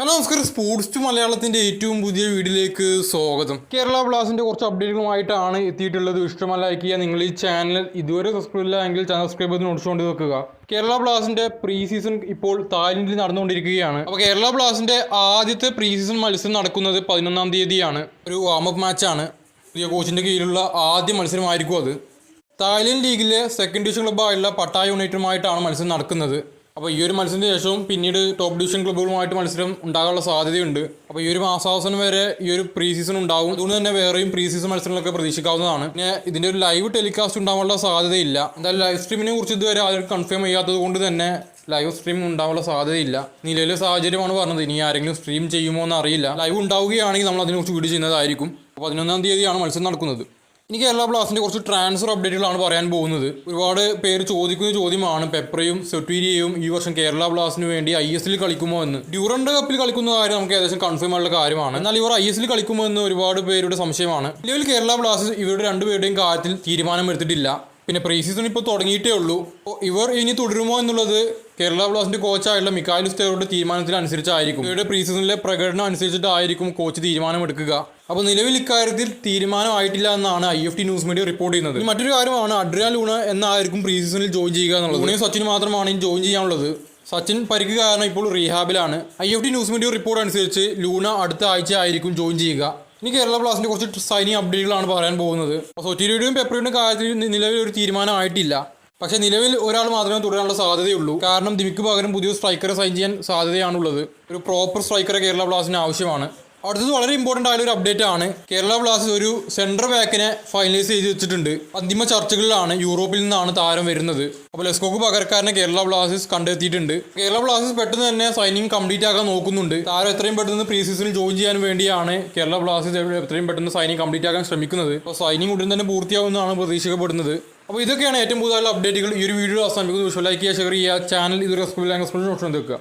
Hello നമസ്കാരം. Sports to മലയാളത്തിന്റെ ഏറ്റവും പുതിയ വീഡിയോയിലേക്ക് സ്വാഗതം. കേരള ബ്ലാസിന്റെ കുറച്ച് അപ്ഡേറ്റുകളുമായിട്ടാണ് എത്തിയിട്ടുള്ളത്. ഇഷ്ടമല്ല ലൈക്ക് ചെയ്യുക. നിങ്ങൾ ഈ ചാനൽ ഇതുവരെ സബ്സ്ക്രൈബ് ഇല്ല എങ്കിൽ ചാനൽ സബ്സ്ക്രൈബ് ചെയ്ത് നോട്ടിച്ചുകൊണ്ട് വെക്കുക. കേരള ബ്ലാസ്റ്റിന്റെ പ്രീ സീസൺ ഇപ്പോൾ തായ്ലൻഡിൽ നടന്നുകൊണ്ടിരിക്കുകയാണ്. അപ്പോൾ കേരള ബ്ലാസ്റ്റിന്റെ ആദ്യത്തെ പ്രീ സീസൺ മത്സരം നടക്കുന്നത് പതിനൊന്നാം തീയതിയാണ്. ഒരു വാമപ്പ് മാച്ചാണ് പുതിയ കോച്ചിന്റെ കീഴിലുള്ള ആദ്യ മത്സരമായിരിക്കും അത്. തായ്ലൻഡ് ലീഗിലെ സെക്കൻഡ് ഡിവിഷൻ ക്ലബ്ബായുള്ള പട്ടായ യുണൈറ്റഡുമായിട്ടാണ് മത്സരം നടക്കുന്നത്. അപ്പോൾ ഈ ഒരു മത്സരത്തിന് ശേഷവും പിന്നീട് ടോപ്പ് ഡിവിഷൻ ക്ലബ്ബുകളുമായിട്ട് മത്സരം ഉണ്ടാകാനുള്ള സാധ്യതയുണ്ട്. അപ്പോൾ ഈ ഒരു മാസാവസാനം വരെ ഈ ഒരു പ്രീ സീസൺ ഉണ്ടാകും അതുകൊണ്ട് തന്നെ വേറെയും പ്രീ സീസൺ മത്സരങ്ങളൊക്കെ പ്രതീക്ഷിക്കാവുന്നതാണ്. പിന്നെ ഇതിന്റെ ഒരു ലൈവ് ടെലികാസ്റ്റ് ഉണ്ടാകാനുള്ള സാധ്യതയില്ല. എന്തായാലും ലൈവ് സ്ട്രീമിനെ കുറിച്ച് ഇതുവരെ ആരും കൺഫേം ചെയ്യാത്തത് കൊണ്ട് തന്നെ ലൈവ് സ്ട്രീം ഉണ്ടാവാനുള്ള സാധ്യതയില്ല. നിലവിലെ സാഹചര്യമാണ് പറഞ്ഞത്. ഇനി ആരെങ്കിലും സ്ട്രീം ചെയ്യുമോ എന്ന് അറിയില്ല ലൈവ് ഉണ്ടാവുകയാണെങ്കിൽ നമ്മൾ അതിനെക്കുറിച്ച് വീഡിയോ ചെയ്യുന്നതായിരിക്കും. അപ്പോൾ പതിനൊന്നാം തീയതിയാണ് മത്സരം നടക്കുന്നത്. ഇനി കേരള ബ്ലാസ്റ്റിന്റെ കുറച്ച് ട്രാൻസ്ഫർ അപ്ഡേറ്റുകളാണ് പറയാൻ പോകുന്നത്. ഒരുപാട് പേര് ചോദിക്കുന്ന ചോദ്യമാണ് പെപ്രയും സെറ്റീരിയയും ഈ വർഷം കേരള ബ്ലാസ്റ്റിന് വേണ്ടി ഐ എസ് എല്ലിൽ കളിക്കുമോ എന്ന്. ഡ്യൂറൻഡ് കപ്പിൽ കളിക്കുന്ന കാര്യം നമുക്ക് ഏകദേശം കൺഫേം ആയിട്ടുള്ള കാര്യമാണ്. എന്നാൽ ഇവർ ഐ എസ് എല്ലിൽ കളിക്കുമോ എന്ന് ഒരുപാട് പേരുടെ സംശയമാണ്. നിലവിൽ കേരള ബ്ലാസ്റ്റേഴ്സ് ഇവരുടെ രണ്ടുപേരുടെയും കാര്യത്തിൽ തീരുമാനം എടുത്തിട്ടില്ല പിന്നെ പ്രീ സീസൺ ഇപ്പോൾ തുടങ്ങിയിട്ടേ ഉള്ളൂ. ഇവർ ഇനി തുടരുമോ എന്നുള്ളത് കേരള ബ്ലാസ്റ്റിന്റെ കോച്ചായുള്ള മിക്കായൽ സ്റ്റേറുടെ തീരുമാനത്തിനനുസരിച്ചായിരിക്കും. ഇവരുടെ പ്രീ സീസണിലെ പ്രകടനം അനുസരിച്ചിട്ടായിരിക്കും കോച്ച് തീരുമാനമെടുക്കുക. അപ്പോൾ നിലവിൽ ഇക്കാര്യത്തിൽ തീരുമാനമായിട്ടില്ല എന്നാണ് I F T news media report ചെയ്യുന്നത്. മറ്റൊരു കാര്യമാണ് അഡ്രിയ ലൂണ എന്നായിരിക്കും പ്രീ സീസണിൽ ജോയിൻ ചെയ്യുക എന്നുള്ളത്. ലൂണയും സച്ചിന് മാത്രമാണ് ഇനി ജോയിൻ ചെയ്യാനുള്ളത്. സച്ചിൻ പരിക്ക് കാരണം ഇപ്പോൾ റീഹാബിലാണ് I F T news media report അനുസരിച്ച് ലൂണ അടുത്ത ആഴ്ച ആയിരിക്കും ജോയിൻ ചെയ്യുക. ഇനി കേരള ബ്ലാസ്റ്റിന്റെ കുറച്ച് സൈനിക അപ്ഡേറ്റുകളാണ് പറയാൻ പോകുന്നത്. സൊറ്റീരിയുടെയും പെപ്പറിയുടെയും കാര്യത്തിൽ നിലവിൽ ഒരു തീരുമാനമായിട്ടില്ല. പക്ഷെ നിലവിൽ ഒരാൾ മാത്രമേ തുടരാനുള്ള സാധ്യതയുള്ളൂ. കാരണം ദിമിക്ക് പകരം പുതിയ സ്ട്രൈക്കറെ സൈൻ ചെയ്യാൻ സാധ്യതയാണുള്ളത്. ഒരു പ്രോപ്പർ സ്ട്രൈക്കറെ കേരള ബ്ലാസ്റ്റിന് ആവശ്യമാണ്. അടുത്തത് വളരെ ഇമ്പോർട്ടന്റ് ആയ ഒരു അപ്ഡേറ്റ് ആണ്. കേരള ബ്ലാസ്റ്റേഴ്സ് ഒരു സെൻട്രൽ ബാക്കിനെ ഫൈനലൈസ് ചെയ്ത് വെച്ചിട്ടുണ്ട്. അന്തിമ ചർച്ചകളിലാണ് യൂറോപ്പിൽ നിന്നാണ് താരം വരുന്നത്. അപ്പോൾ ലെസ്കോക്ക് പകരക്കാരനെ കേരള ബ്ലാസ്റ്റേഴ്സ് കണ്ടെത്തിയിട്ടുണ്ട്. കേരള ബ്ലാസ്റ്റേഴ്സ് പെട്ടെന്ന് തന്നെ സൈനിങ് കംപ്ലീറ്റ് ആക്കാൻ നോക്കുന്നുണ്ട്. താരം എത്രയും പെട്ടെന്ന് പ്രീ സീസണിൽ ജോയിൻ ചെയ്യാൻ വേണ്ടിയാണ് കേരള ബ്ലാസ്റ്റേഴ്സ് എത്രയും പെട്ടെന്ന് സൈനിങ് കംപ്ലീറ്റ് ആക്കാൻ ശ്രമിക്കുന്നത്. അപ്പോൾ സൈനിങ് ഉടൻ തന്നെ പൂർത്തിയാവുമെന്നാണ് പ്രതീക്ഷിക്കപ്പെടുന്നത്. അപ്പോൾ ഇതൊക്കെയാണ് ഏറ്റവും പുതിയ അപ്ഡേറ്റുകൾ ഈ ഒരു വീഡിയോ അവസാനിപ്പിക്കുന്നത് ലൈക്ക് ചെയ്യുക ഷെയർ ചെയ്യുക. ചാനൽ ഇതൊരു ഓപ്ഷൻ വെക്കുക.